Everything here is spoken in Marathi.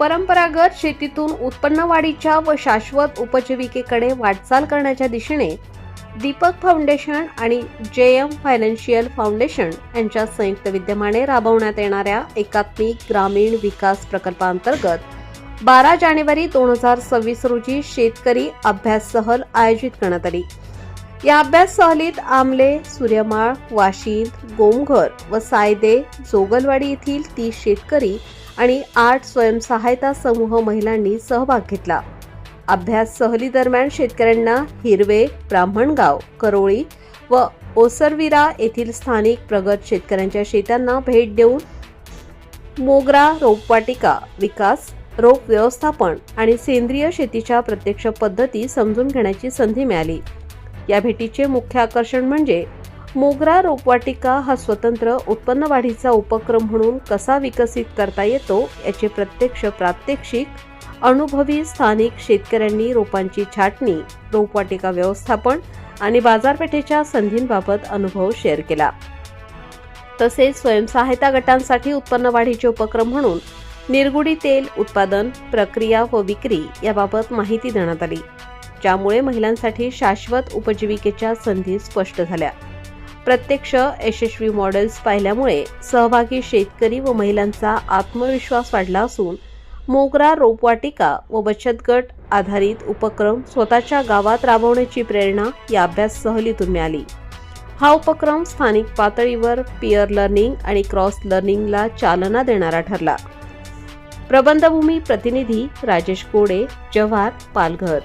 परंपरागत शेतीतून उत्पन्न वाढीच्या व शाश्वत उपजीविकेकडे वाटचाल करण्याच्या दिशेने दीपक फाउंडेशन आणि जे एम फायनान्शियल फाउंडेशन यांच्या संयुक्त विद्यमाने राबवण्यात येणाऱ्या एकात्मिक ग्रामीण विकास प्रकल्पांतर्गत बारा जानेवारी दोन हजार सव्वीस रोजी शेतकरी अभ्यास सहल आयोजित करण्यात आली. या अभ्यास सहलीत आमले सूर्यमाळ वाशिंद गोमघर व सायदे जोगलवाडी येथील तीस शेतकरी आणि आठ स्वयंसहायता समूह महिलांनी सहभाग घेतला. अभ्यास सहली दरम्यान शेतकऱ्यांना हिरवे ब्राह्मणगाव करोळी व ओसरविरा येथील स्थानिक प्रगत शेतकऱ्यांच्या शेतांना भेट देऊन मोगरा रोपवाटिका विकास रोप व्यवस्थापन आणि सेंद्रिय शेतीच्या प्रत्यक्ष पद्धती समजून घेण्याची संधी मिळाली. या भेटीचे मुख्य आकर्षण म्हणजे मोगरा रोपवाटिका हा स्वतंत्र उत्पन्न वाढीचा उपक्रम म्हणून कसा विकसित करता येतो याचे प्रत्यक्ष प्रात्यक्षिक अनुभवी स्थानिक शेतकऱ्यांनी रोपांची छाटणी रोपवाटिका व्यवस्थापन आणि बाजारपेठेच्या संधींबाबत अनुभव शेअर केला. तसेच स्वयंसहायता गटांसाठी उत्पन्न वाढीचे उपक्रम म्हणून निरगुडी तेल उत्पादन प्रक्रिया व विक्री याबाबत माहिती देण्यात आली ज्यामुळे महिलांसाठी शाश्वत उपजीविकेच्या संधी स्पष्ट झाल्या. प्रत्यक्ष यशस्वी मॉडेल्स पाहिल्यामुळे सहभागी शेतकरी व महिलांचा आत्मविश्वास वाढला असून मोगरा रोपवाटिका व बचत गट आधारित उपक्रम स्वतःच्या गावात राबवण्याची प्रेरणा या अभ्यास सहलीतून मिळाली. हा उपक्रम स्थानिक पातळीवर पियर लर्निंग आणि क्रॉस लर्निंगला चालना देणारा ठरला. प्रबंधभूमी प्रतिनिधी राजेश गोडे जव्हार पालघर.